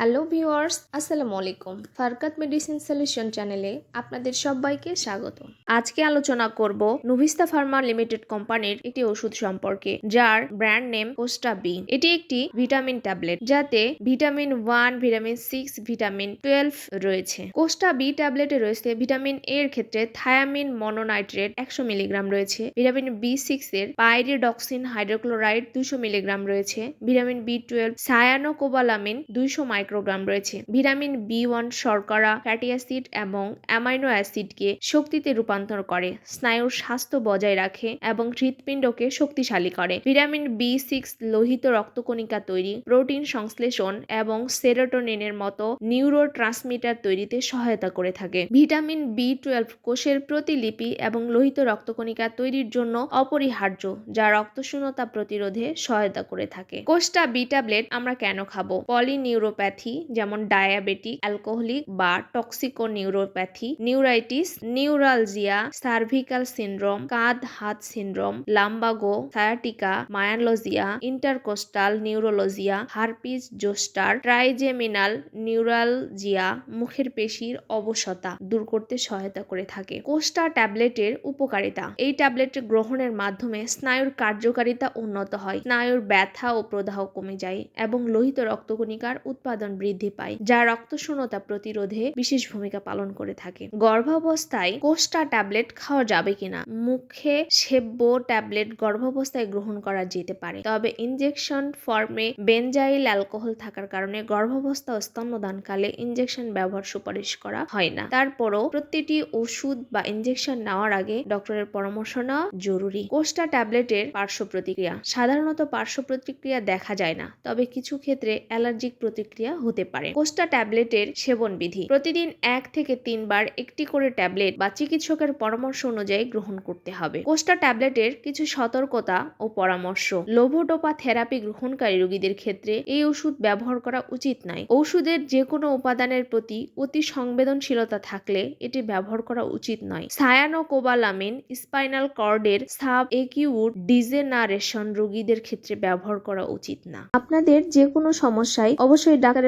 Hello viewers, আসসালামু আলাইকুম। ফারকাত medicine solution চ্যানেলে আপনাদের সবাইকে স্বাগত। আজকে আলোচনা করব নুভিস্তা ফার্মা লিমিটেড কোম্পানির একটি ওষুধ সম্পর্কে, যার ব্র্যান্ড নেম কোস্টা বি। এটি একটি ভিটামিন ট্যাবলেট, যাতে vitamin one, vitamin six, vitamin twelve রয়েছে। কোস্টা বি ট্যাবলেটে রয়েছে ভিটামিন এর ক্ষেত্রে থায়ামিন মনোনাইট্রেট একশো মিলিগ্রাম রয়েছে, ভিটামিন বি সিক্স এর পাইরিডক্সিন হাইড্রোক্লোরাইড দুশো মিলিগ্রাম রয়েছে, ভিটামিন বি টুয়েলভ সায়ানোকোবালামিন দুইশো মাইক্রোগ্রাম রয়েছে। ভিটামিন বি ওয়ান শর্করা ফ্যাটি অ্যাসিড এবং অ্যামাইনো অ্যাসিডকে শক্তিতে রূপান্তর করে, স্নায়ুর স্বাস্থ্য বজায় রাখে এবং হৃৎপিণ্ডকে শক্তিশালী করে। ভিটামিন বি সিক্স লোহিত রক্তকণিকা তৈরি, প্রোটিন সংশ্লেষণ এবং সেরোটোনিনের মতো নিউরো ট্রান্সমিটার তৈরিতে সহায়তা করে থাকে। ভিটামিন বি টুয়েলভ কোষের প্রতিলিপি এবং লোহিত রক্তকণিকা তৈরির জন্য অপরিহার্য, যা রক্তশূন্যতা প্রতিরোধে সহায়তা করে থাকে। কোষ্টা বি ট্যাবলেট আমরা কেন খাব? পলিনিউরোপ্যাথি যেমন ডায়াবেটিক, অ্যালকোহলিক বা toxico neuropathy neuritis, neuralgia, cervical syndrome, কাঁধ, হাত syndrome, lumbago, sciatica myalgia intercostal neuralgia, herpes, zoster, trigeminal neuralgia, মুখের পেশির অবসতা দূর করতে সহায়তা করে থাকে। কোষ্টা ট্যাবলেটের উপকারিতা। এই ট্যাবলেট গ্রহণের মাধ্যমে স্নায়ুর কার্যকারিতা উন্নত হয়। স্নায়ুর ব্যথা ও প্রদাহ কমে যায় এবং লোহিত রক্তকণিকার উৎপাদন বৃদ্ধি পায়, যা রক্তশূন্যতা প্রতিরোধে বিশেষ ভূমিকা পালন করে থাকে। গর্ভাবস্থায় কোষ্টা ট্যাবলেট খাওয়া যাবে কিনা? মুখে সেব্য ট্যাবলেট গর্ভাবস্থায় গ্রহণ করা যেতে পারে। তবে ইনজেকশন ফর্মে বেনজাইল অ্যালকোহল থাকার কারণে গর্ভাবস্থা ও স্তন্যদানকালে ইনজেকশন ব্যবহার সুপারিশ করা হয় না। তারপরও প্রতিটি ওষুধ বা ইনজেকশন নেওয়ার আগে ডক্টরের পরামর্শ নেওয়া জরুরি। কোষ্টা ট্যাবলেটের পার্শ্ব প্রতিক্রিয়া। সাধারণত পার্শ্ব প্রতিক্রিয়া দেখা যায় না, তবে কিছু ক্ষেত্রে অ্যালার্জিক প্রতিক্রিয়া হতে পারে। কোস্টা ট্যাবলেটের সেবন বিধি প্রতিদিন এক থেকে তিনবার একটি করে ট্যাবলেট বা চিকিৎসকের পরামর্শ অনুযায়ী গ্রহণ করতে হবে। কোস্টা ট্যাবলেটের কিছু সতর্কতা ও পরামর্শ। লোভোডোপা থেরাপি গ্রহণকারী রোগীদের ক্ষেত্রে এই ওষুধ ব্যবহার করা উচিত নয়। ওষুধের যে কোনো উপাদানের প্রতি অতি সংবেদনশীলতা থাকলে এটি ব্যবহার করা উচিত নয়। সায়ানো সায়ানোকোবালামিন স্পাইনাল কর্ডের সাব একিউট ডিজেনারেশন রোগীদের ক্ষেত্রে ব্যবহার করা উচিত না। আপনাদের যে কোনো সমস্যায় অবশ্যই ডাক্তারের